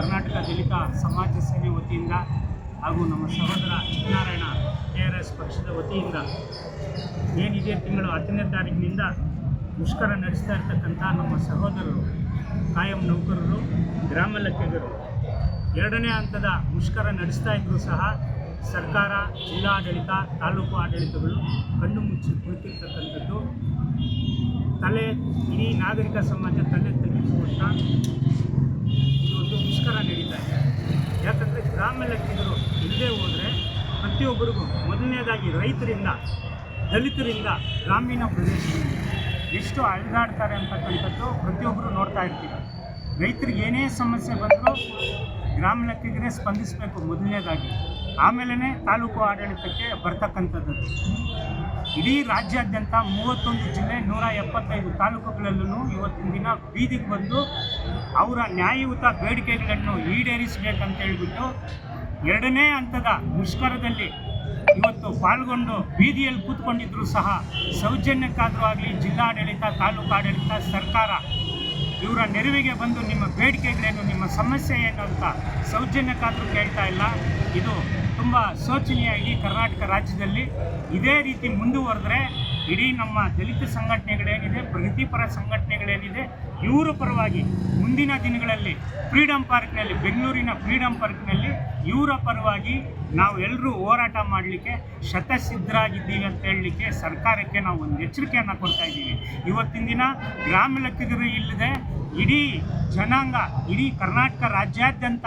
ಕರ್ನಾಟಕ ದಲಿತ ಸಮಾಜ ಸೇವೆ ವತಿಯಿಂದ ಹಾಗೂ ನಮ್ಮ ಸಹೋದರ ಚಿನ್ನಾರಾಯಣ ಕೆ ಆರ್ ಎಸ್ ಪಕ್ಷದ ವತಿಯಿಂದ ಏನಿದೆ ತಿಂಗಳು ಹತ್ತನೇ ತಾರೀಕಿನಿಂದ ಮುಷ್ಕರ ನಡೆಸ್ತಾ ಇರ್ತಕ್ಕಂಥ ನಮ್ಮ ಸಹೋದರರು, ಕಾಯಂ ನೌಕರರು, ಗ್ರಾಮ ಲೆಕ್ಕಿಗರು, ಎರಡನೇ ಹಂತದ ಮುಷ್ಕರ ನಡೆಸ್ತಾ ಇದ್ದರೂ ಸಹ ಸರ್ಕಾರ, ಜಿಲ್ಲಾಡಳಿತ, ತಾಲೂಕು ಆಡಳಿತಗಳು ಕಣ್ಣು ಮುಚ್ಚಿ ಕುಳಿತಿರ್ತಕ್ಕಂಥದ್ದು. ತಲೆ, ಇಡೀ ನಾಗರಿಕ ಸಮಾಜ ತಲೆ ತೆಗೆದುಕೊಂಡ ಲೆಕ್ಕಿಗರು ಇಲ್ಲದೆ ಹೋದರೆ ಪ್ರತಿಯೊಬ್ಬರಿಗೂ ಮೊದಲನೇದಾಗಿ ರೈತರಿಂದ, ದಲಿತರಿಂದ, ಗ್ರಾಮೀಣ ಪ್ರದೇಶದಲ್ಲಿ ಎಷ್ಟು ಅಳಿದಾಡ್ತಾರೆ ಅಂತಕ್ಕಂಥದ್ದು ಪ್ರತಿಯೊಬ್ಬರು ನೋಡ್ತಾ ಇರ್ತೀವಿ. ರೈತರಿಗೆ ಏನೇ ಸಮಸ್ಯೆ ಬಂದರೂ ಗ್ರಾಮ ಲೆಕ್ಕಿಗೆ ಸ್ಪಂದಿಸಬೇಕು ಮೊದಲನೇದಾಗಿ. ಆಮೇಲೆ ತಾಲೂಕು ಆಡಳಿತಕ್ಕೆ ಬರ್ತಕ್ಕಂಥದ್ದು. ಇಡೀ ರಾಜ್ಯಾದ್ಯಂತ ಮೂವತ್ತೊಂದು ಜಿಲ್ಲೆ ನೂರ ಎಪ್ಪತ್ತೈದು ತಾಲೂಕುಗಳಲ್ಲೂ ಇವತ್ತಿನ ದಿನ ಬೀದಿಗೆ ಬಂದು ಅವರ ನ್ಯಾಯಯುತ ಬೇಡಿಕೆಗಳನ್ನು ಈಡೇರಿಸಬೇಕಂತ ಹೇಳ್ಬಿಟ್ಟು ಎರಡನೇ ಹಂತದ ಮುಷ್ಕರದಲ್ಲಿ ಇವತ್ತು ಪಾಲ್ಗೊಂಡು ಬೀದಿಯಲ್ಲಿ ಕೂತ್ಕೊಂಡಿದ್ರು ಸಹ ಸೌಜನ್ಯಕ್ಕಾದರೂ ಆಗಲಿ ಜಿಲ್ಲಾಡಳಿತ ತಾಲೂಕು ಆಡಳಿತ ಸರ್ಕಾರ ಇವರ ನೆರವಿಗೆ ಬಂದು ನಿಮ್ಮ ಬೇಡಿಕೆಗಳೇನು ನಿಮ್ಮ ಸಮಸ್ಯೆ ಏನು ಅಂತ ಸೌಜನ್ಯಕ್ಕಾದರೂ ಕೇಳ್ತಾ ಇಲ್ಲ. ಇದು ತುಂಬ ಶೋಚನೀಯ ಇಡೀ ಕರ್ನಾಟಕ ರಾಜ್ಯದಲ್ಲಿ. ಇದೇ ರೀತಿ ಮುಂದುವರೆದ್ರೆ ಇಡೀ ನಮ್ಮ ದಲಿತ ಸಂಘಟನೆಗಳೇನಿದೆ, ಪ್ರಗತಿಪರ ಸಂಘಟನೆಗಳೇನಿದೆ ಇವರ ಪರವಾಗಿ ಮುಂದಿನ ದಿನಗಳಲ್ಲಿ ಫ್ರೀಡಮ್ ಪಾರ್ಕ್ನಲ್ಲಿ, ಬೆಂಗಳೂರಿನ ಫ್ರೀಡಮ್ ಪಾರ್ಕ್ನಲ್ಲಿ ಇವರ ಪರವಾಗಿ ನಾವು ಎಲ್ಲರೂ ಹೋರಾಟ ಮಾಡಲಿಕ್ಕೆ ಶತಸಿದ್ಧರಾಗಿದ್ದೀವಿ ಅಂತ ಹೇಳಲಿಕ್ಕೆ ಸರ್ಕಾರಕ್ಕೆ ನಾವು ಒಂದು ಎಚ್ಚರಿಕೆಯನ್ನು ಕೊಡ್ತಾ ಇದ್ದೀವಿ. ಇವತ್ತಿನ ದಿನ ಗ್ರಾಮ ಲೆಕ್ಕದರು ಇಲ್ಲದೆ ಇಡೀ ಜನಾಂಗ, ಇಡೀ ಕರ್ನಾಟಕ ರಾಜ್ಯಾದ್ಯಂತ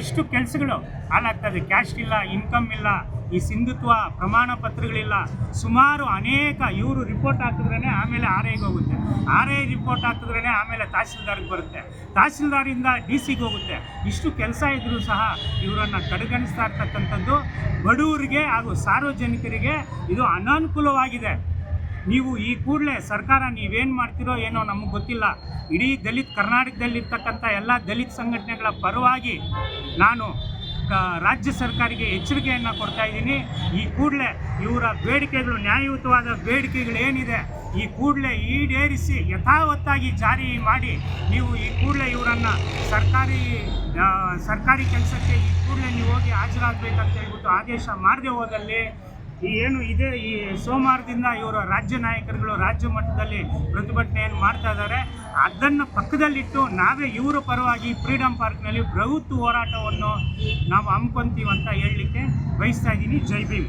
ಎಷ್ಟು ಕೆಲಸಗಳು ಹಾಳಾಗ್ತದೆ. ಕ್ಯಾಶ್ ಇಲ್ಲ, ಇನ್ಕಮ್ ಇಲ್ಲ, ಈ ಸಿಂಧುತ್ವ ಪ್ರಮಾಣ ಪತ್ರಗಳಿಲ್ಲ. ಸುಮಾರು ಅನೇಕ ಇವರು ರಿಪೋರ್ಟ್ ಹಾಕಿದ್ರೇ ಆಮೇಲೆ ಆರ್ ಐಗೆ ಹೋಗುತ್ತೆ. ಆರ್ ಐ ರಿಪೋರ್ಟ್ ಹಾಕಿದ್ರೇ ಆಮೇಲೆ ತಹಸೀಲ್ದಾರ್ಗೆ ಬರುತ್ತೆ. ತಹಸೀಲ್ದಾರಿಂದ ಡಿ ಸಿಗೆ ಹೋಗುತ್ತೆ. ಇಷ್ಟು ಕೆಲಸ ಇದ್ದರೂ ಸಹ ಇವರನ್ನು ಕಡೆಗಣಿಸ್ತಾ ಇರ್ತಕ್ಕಂಥದ್ದು ಬಡವರಿಗೆ ಹಾಗೂ ಸಾರ್ವಜನಿಕರಿಗೆ ಇದು ಅನಾನುಕೂಲವಾಗಿದೆ. ನೀವು ಈ ಕೂಡಲೇ ಸರ್ಕಾರ ನೀವೇನು ಮಾಡ್ತಿರೋ ಏನೋ ನಮಗೆ ಗೊತ್ತಿಲ್ಲ. ಇಡೀ ದಲಿತ್ ಕರ್ನಾಟಕದಲ್ಲಿರ್ತಕ್ಕಂಥ ಎಲ್ಲ ದಲಿತ ಸಂಘಟನೆಗಳ ಪರವಾಗಿ ನಾನು ರಾಜ್ಯ ಸರ್ಕಾರಿಗೆ ಎಚ್ಚರಿಕೆಯನ್ನು ಕೊಡ್ತಾ ಇದ್ದೀನಿ. ಈ ಕೂಡಲೇ ಇವರ ಬೇಡಿಕೆಗಳು ನ್ಯಾಯಯುತವಾದ ಬೇಡಿಕೆಗಳು ಏನಿದೆ ಈ ಕೂಡಲೇ ಈಡೇರಿಸಿ ಯಥಾವತ್ತಾಗಿ ಜಾರಿ ಮಾಡಿ ನೀವು ಈ ಕೂಡಲೇ ಇವರನ್ನು ಸರ್ಕಾರಿ ಸರ್ಕಾರಿ ಕೆಲಸಕ್ಕೆ ಈ ಕೂಡಲೇ ನೀವು ಹೋಗಿ ಹಾಜರಾಗಬೇಕಂತ ಹೇಳ್ಬಿಟ್ಟು ಆದೇಶ ಮಾಡದೆ ಹೋದಲ್ಲಿ ಈ ಏನು ಇದೆ, ಈ ಸೋಮವಾರದಿಂದ ಇವರು ರಾಜ್ಯ ನಾಯಕರುಗಳು ರಾಜ್ಯ ಮಟ್ಟದಲ್ಲಿ ಪ್ರತಿಭಟನೆಯನ್ನು ಮಾಡ್ತಾ ಇದ್ದಾರೆ. ಅದನ್ನು ಪಕ್ಕದಲ್ಲಿಟ್ಟು ನಾವೇ ಇವರ ಪರವಾಗಿ ಫ್ರೀಡಮ್ ಪಾರ್ಕ್ನಲ್ಲಿ ಬೃಹತ್ ಹೋರಾಟವನ್ನು ನಾವು ಹಮ್ಮಿಕೊಂತೀವಿ ಅಂತ ಹೇಳಲಿಕ್ಕೆ ಬಯಸ್ತಾ ಇದ್ದೀನಿ. ಜೈ ಭೀಮ್.